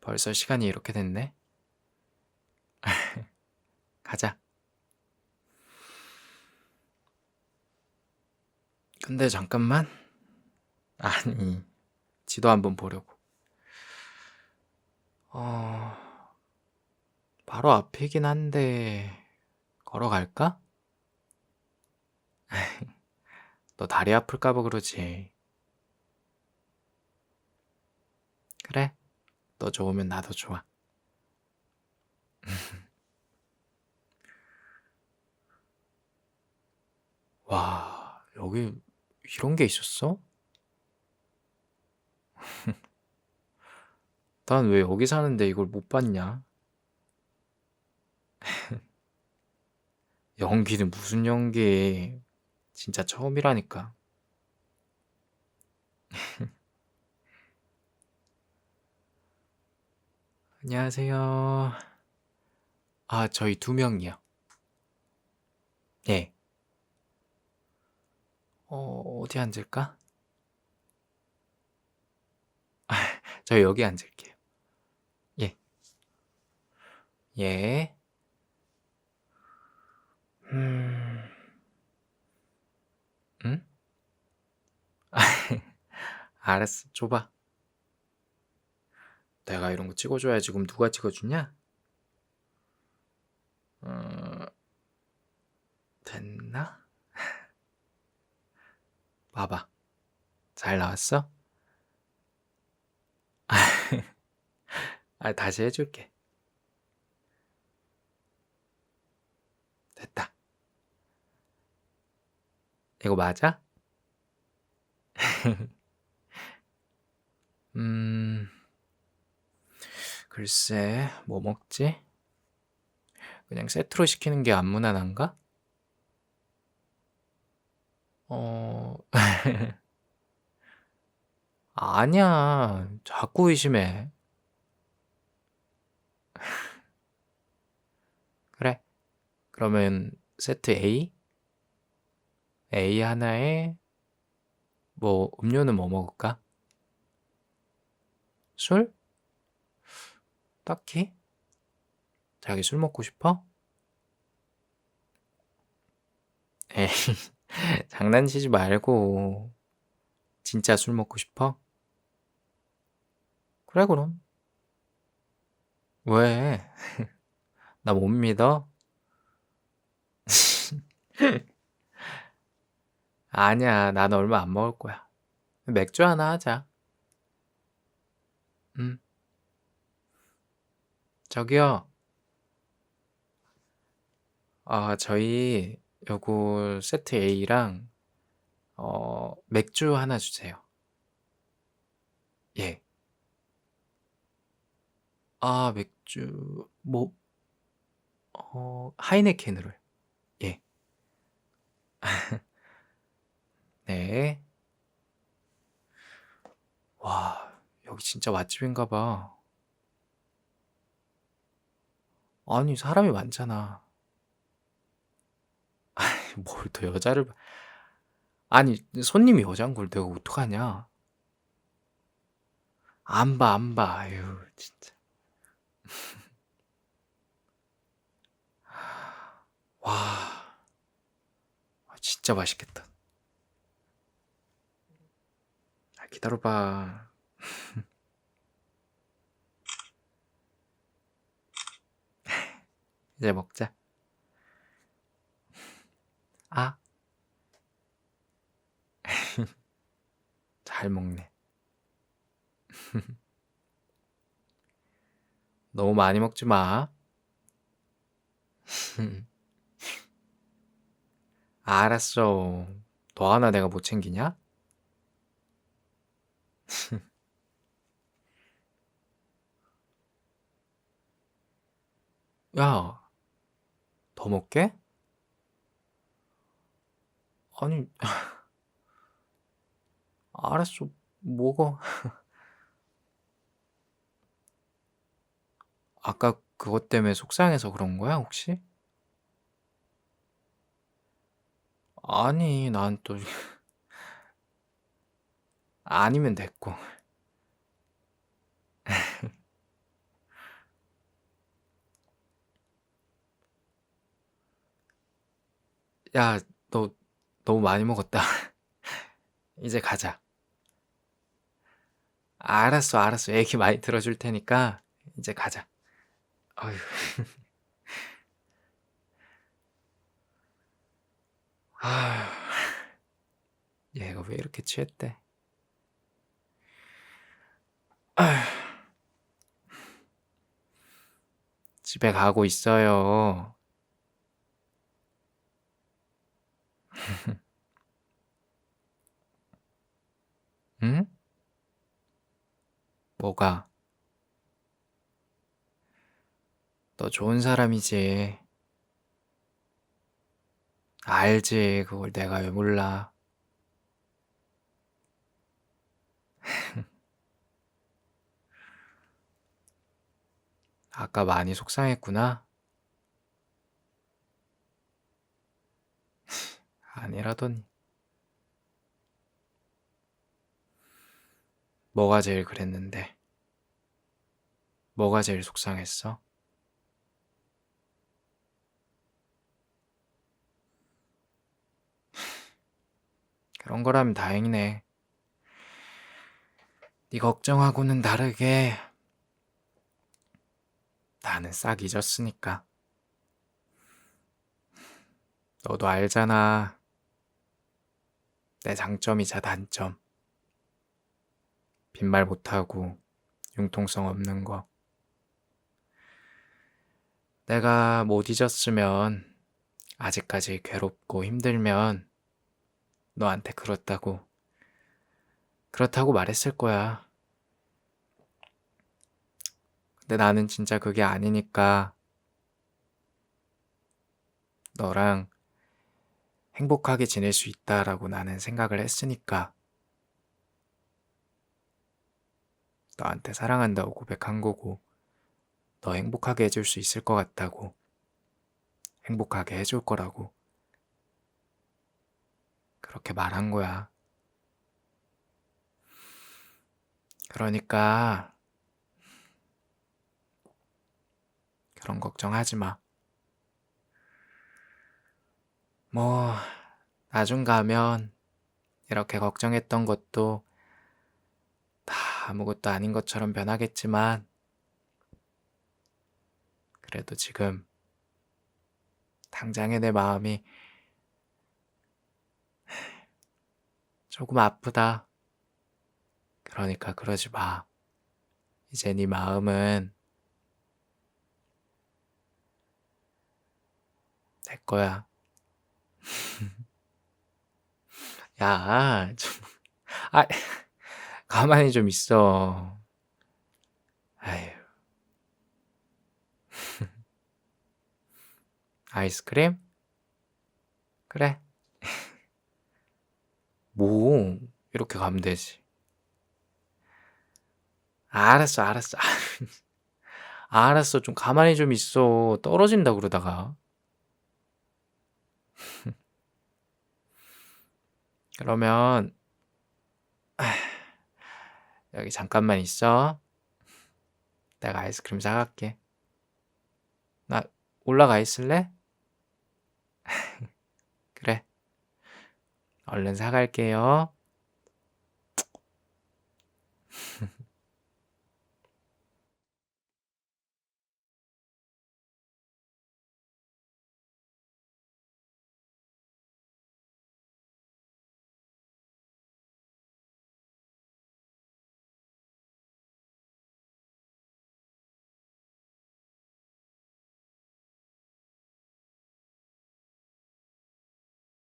벌써 시간이 이렇게 됐네. 가자. 근데 잠깐만. 아니, 지도 한번 보려고. 어, 바로 앞이긴 한데, 걸어갈까? 너 다리 아플까봐 그러지. 그래, 너 좋으면 나도 좋아. 와, 여기 이런 게 있었어? 난 왜 여기 사는데 이걸 못 봤냐? 연기는 무슨 연기? 진짜 처음이라니까. 안녕하세요. 아, 저희 두 명이요. 네. 어, 어디 앉을까? 저 여기 앉을게요. 예. 예. 음, 응? 알았어, 줘 봐. 내가 이런 거 찍어줘야지. 그럼 누가 찍어주냐? 어, 됐나? 봐봐. 잘 나왔어? 아, 다시 해줄게. 됐다. 이거 맞아? 음, 글쎄, 뭐 먹지? 그냥 세트로 시키는 게 안 무난한가? 어, 아니야. 자꾸 의심해. 그래. 그러면 세트 A? A 하나에 뭐 음료는 뭐 먹을까? 술? 딱히? 자기 술 먹고 싶어? 에이, 장난치지 말고 진짜 술 먹고 싶어? 그래 그럼. 왜? 나 못 믿어? 아니야, 난 얼마 안 먹을 거야. 맥주 하나 하자. 음, 저기요. 아, 저희 요거 세트 A랑 어, 맥주 하나 주세요. 예. 아, 맥주 뭐 어, 하이네켄으로요. 예. 네. 와, 여기 진짜 맛집인가 봐. 아니, 사람이 많잖아. 아이, 뭘 또 여자를 봐. 아니, 손님이 여잔 걸 내가 어떡하냐? 안 봐, 안 봐. 아유, 진짜. 와, 아, 진짜 맛있겠다. 아, 기다려봐. 이제 먹자. 아, 잘 먹네. 너무 많이 먹지 마. 알았어. 너 하나 내가 못 챙기냐? 야, 더 먹게? 아니, 알았어. 먹어. 아까 그것 때문에 속상해서 그런 거야, 혹시? 아니, 난 또, 아니면 됐고. 야, 너 너무 많이 먹었다. 이제 가자. 알았어, 알았어. 얘기 많이 들어줄 테니까 이제 가자. 아휴. 얘가 왜 이렇게 취했대? 아휴. 집에 가고 있어요. 응? 뭐가? 너 좋은 사람이지. 알지. 그걸 내가 왜 몰라. 아까 많이 속상했구나. 아니라더니. 뭐가 제일 그랬는데? 뭐가 제일 속상했어? 그런 거라면 다행이네. 네 걱정하고는 다르게 나는 싹 잊었으니까. 너도 알잖아. 내 장점이자 단점. 빈말 못하고 융통성 없는 거. 내가 못 잊었으면 아직까지 괴롭고 힘들면 너한테 그렇다고 그렇다고 말했을 거야. 근데 나는 진짜 그게 아니니까 너랑 행복하게 지낼 수 있다라고 나는 생각을 했으니까 너한테 사랑한다고 고백한 거고 너 행복하게 해줄 수 있을 것 같다고 행복하게 해줄 거라고 그렇게 말한 거야. 그러니까 그런 걱정하지 마. 뭐 나중 가면 이렇게 걱정했던 것도 다 아무것도 아닌 것처럼 변하겠지만 그래도 지금 당장의 내 마음이 조금 아프다. 그러니까 그러지 마. 이제 네 마음은 내 거야. 야, 좀, 아, 가만히 좀 있어. 아휴. 아이스크림? 그래. 뭐, 이렇게 가면 되지. 알았어, 알았어. 알았어. 좀 가만히 좀 있어. 떨어진다 그러다가. 그러면, 여기 잠깐만 있어. 내가 아이스크림 사갈게. 나 올라가 있을래? 그래. 얼른 사갈게요.